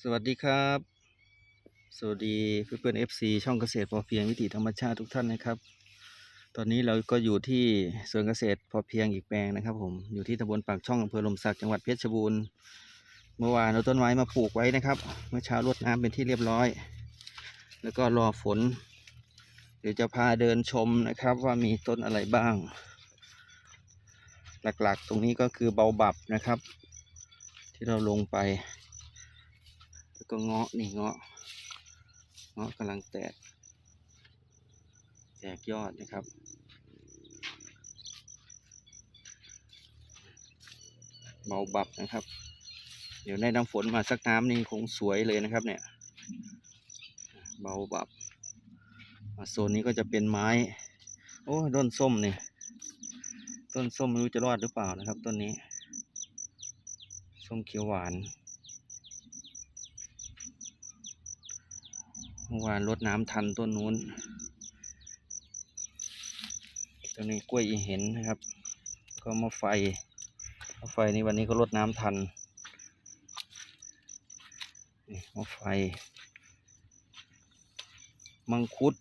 สวัสดีครับ สวัสดีเพื่อนเพื่อน FC ช่องเกษตรพอเพียงวิถีธรรมชาติทุกท่านนะครับ ตอนนี้เราก็อยู่ที่สวนเกษตรพอเพียงอีกแปลงนะครับ ผมอยู่ที่ตำบลปากช่องอำเภอลมศักดิ์จังหวัดเพชรบูรณ์เมื่อวานเราต้นไม้มาปลูกไว้นะครับ เมื่อเช้ารดน้ำเป็นที่เรียบร้อย แล้วก็รอฝน เดี๋ยวจะพาเดินชมนะครับว่ามีต้นอะไรบ้าง หลักๆ ตรงนี้ก็คือเบาบับนะครับ ที่เราลงไป ก็เงาะนี่เงาะเงาะกำลังแตก แตกยอดนะครับเบาบับนะครับ เดี๋ยวได้น้ำฝนมาสักน้ำนี่คงสวยเลยนะครับ เนี่ยเบาบับโซนนี้ก็จะเป็นไม้ โอ้ต้นส้มเนี่ยต้นส้มไม่รู้จะรอดหรือเปล่านะครับ ต้นนี้ ส้มเขียวหวาน มื่อวานรดน้ำทันต้นนู้นตัวนี้กล้วยอีเห็นนะครับ ก็มะไฟมะไฟนี่วันนี้ก็รดน้ำทันนี่มะไฟ มังคุด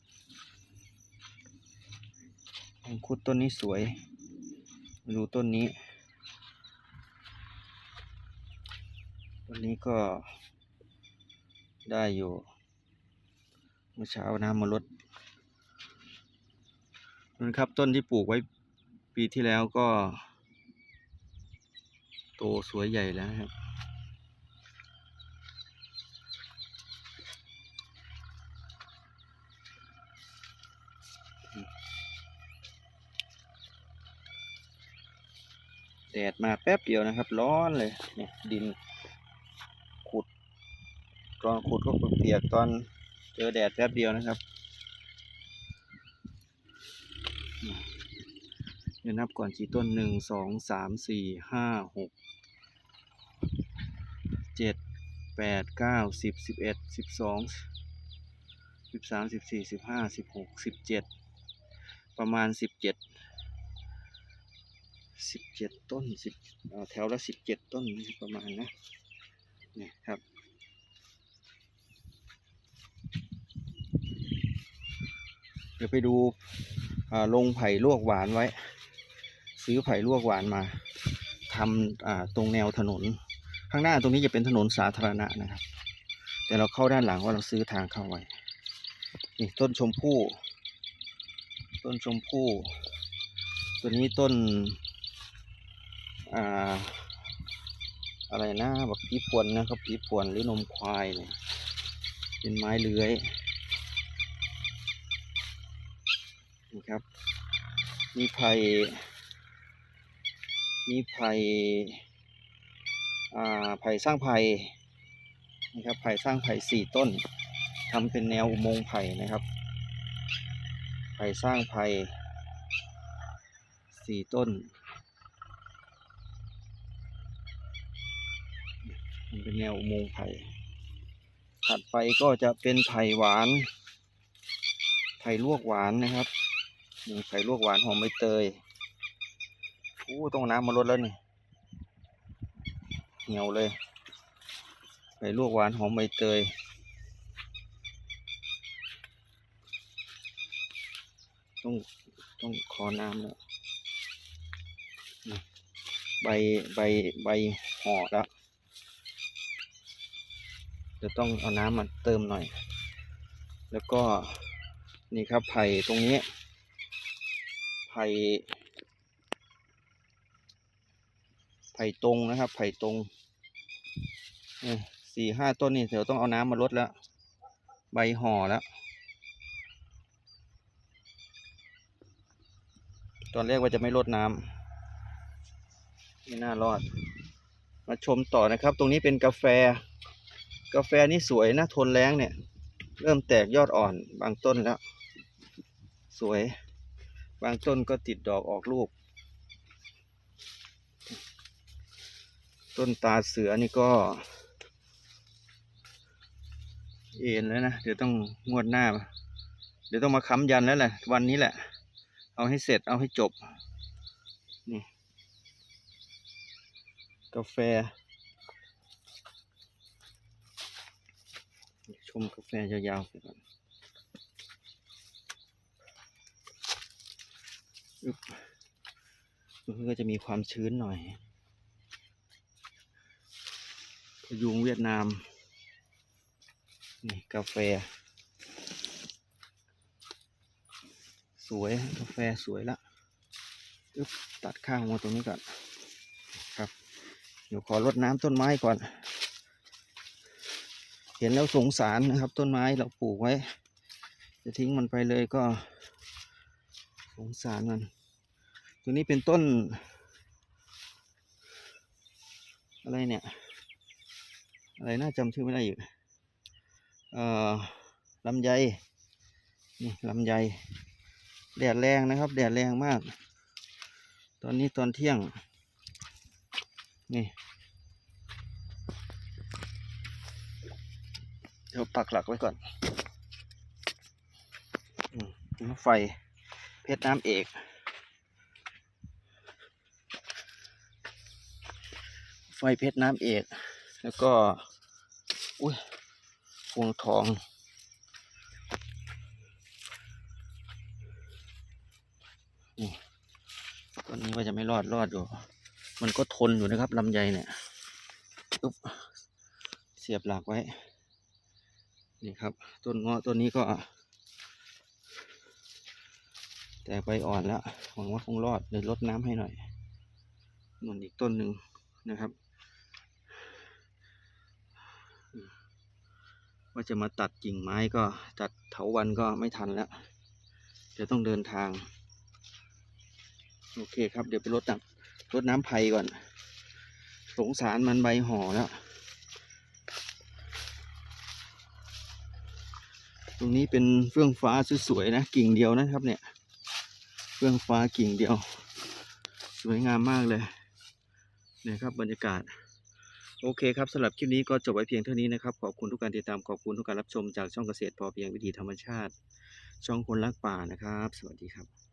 มังคุดต้นนี้สวยดูต้นนี้ ต้นนี้ก็ได้อยู่ มื่อเช้าน้ำมาลดนะครับต้นที่ปลูกไว้ปีที่แล้วก็ โตสวยใหญ่แล้วครับ แดดมาแป๊บเดียวนะครับ ร้อนเลยเนี่ยดิน ขุด ตอนขุดก็เปียกตอน เจอแดดแป๊บเดียวนะครับเดี๋ยวนับก่อนกี่ต้นหนึ่งสองสามสี่ห้าหกเจ็ดแปดเก้าสิบสิบเอ็ดสิบสองสิบสามสิบสี่สิบห้าสิบหกสิบเจ็ดประมาณสิบเจ็ดสิบเจ็ดต้นสิบแถวละสิบเจ็ดต้นประมาณนะเนี่ยครับ ดี๋ยวไปดูลงไผ่ลวกหวานไว้ ซื้อไผ่ลวกหวานมาทำตรงแนวถนน ข้างหน้าตรงนี้จะเป็นถนนสาธารณะนะครับ แต่เราเข้าด้านหลังว่าเราซื้อทางเข้าไว้นี่ต้นชมพู่ ต้นชมพู่ ตัวนี้ต้นอ่าอะไรนะบักพีพวนนะครับพีพวนหรือนมควายเนี่ยเป็นไม้เลื้อย นี่ครับ มีไผ่มีไผ่ไผ่สร้างไผ่นะครับไผ่สร้างไผ่สี่ต้นทำเป็นแนวอุโมงค์ไผ่นะครับไผ่สร้างไผ่สี่ต้นมันเป็นแนวอุโมงค์ไผ่ถัดไปก็จะเป็นไผ่หวาน ไผ่ลวกหวานนะครับ นี่ไผ่ลวกหวานหอมใบเตยอู้ต้องน้ำมาลดแล้วนี่ เหี่ยวเลยไผ่ลวกหวานหอมใบเตยต้องต้องขอน้ำแล้วใบใบใบห่อแล้วจะต้องเอาน้ำมาเติมหน่อย แล้วก็นี่ครับไผ่ตรงนี้ ไผ่ไผ่ตรงนะครับ ไผ่ตรงสี่ห้าต้นนี่เดี๋ยวต้องเอาน้ำมาลดแล้ว ใบห่อแล้ว ตอนแรกว่าจะไม่ลดน้ำไม่น่ารอด มาชมต่อนะครับ ตรงนี้เป็นกาแฟ กาแฟนี่สวยนะทนแรงเนี่ย เริ่มแตกยอดอ่อนบางต้นแล้ว สวย บางต้นก็ติดดอกออกลูก ต้นตาเสือนี่ก็ เอ็นแล้วนะ เดี๋ยวต้องงวดหน้า เดี๋ยวต้องมาค้ำยันแล้วแหละวันนี้แหละ เอาให้เสร็จเอาให้จบ นี่ กาแฟ ชมกาแฟยาวๆไปก่อนอึ๊บ มันก็จะมีความชื้นหน่อยพยุงเวียดนาม นี่กาแฟ สวยกาแฟสวยละตัดข้างมาตรงนี้ก่อนครับ เดี๋ยวขอรดน้ำต้นไม้ก่อน เห็นแล้วสงสารนะครับ ต้นไม้เราปลูกไว้ จะทิ้งมันไปเลยก็ งสารมันตัวนี้เป็นต้น อะไรเนี่ย อะไรน่าจำชื่อไม่ได้อยู่เอ่อลำไยนี่ลำไยแดดแรงนะครับ แดดแรงมาก ตอนนี้ตอนเที่ยง นี่เดี๋ยวปักหลักไว้ก่อนอไฟ ชรน้ำเอกไฟเพชรน้ำเอก แล้วก็ อุ้ยพวงทองนี่ต้นนี้ว่าจะไม่รอดรอดอยู่ มันก็ทนอยู่นะครับลำไยเนี่ยปุ๊บเสียบหลักไว้ นี่ครับ ต้นเงาะต้นนี้ก็ แต่ใบอ่อนแล้วหวังว่าคงรอดเลยลดน้ำให้หน่อยหนุนอีกต้นหนึ่งนะครับ ว่าจะมาตัดกิ่งไม้ก็ตัดเถาวันก็ไม่ทันแล้วเดี๋ยวต้องเดินทาง โอเคครับ เดี๋ยวไปรดน้ำรดน้ำไผ่ก่อน สงสารมันใบห่อแล้ว ตรงนี้เป็นเฟื่องฟ้าสวยๆนะ กิ่งเดียวนะครับเนี่ย เฟื่องฟ้ากิ่งเดียว สวยงามมากเลยนี่ครับบรรยากาศ โอเคครับสำหรับคลิปนี้ก็จบไว้เพียงเท่านี้นะครับ ขอบคุณทุกการติดตามขอบคุณทุกการรับชมจากช่องเกษตรพอเพียงวิถีธรรมชาติ ช่องคนรักป่านะครับ สวัสดีครับ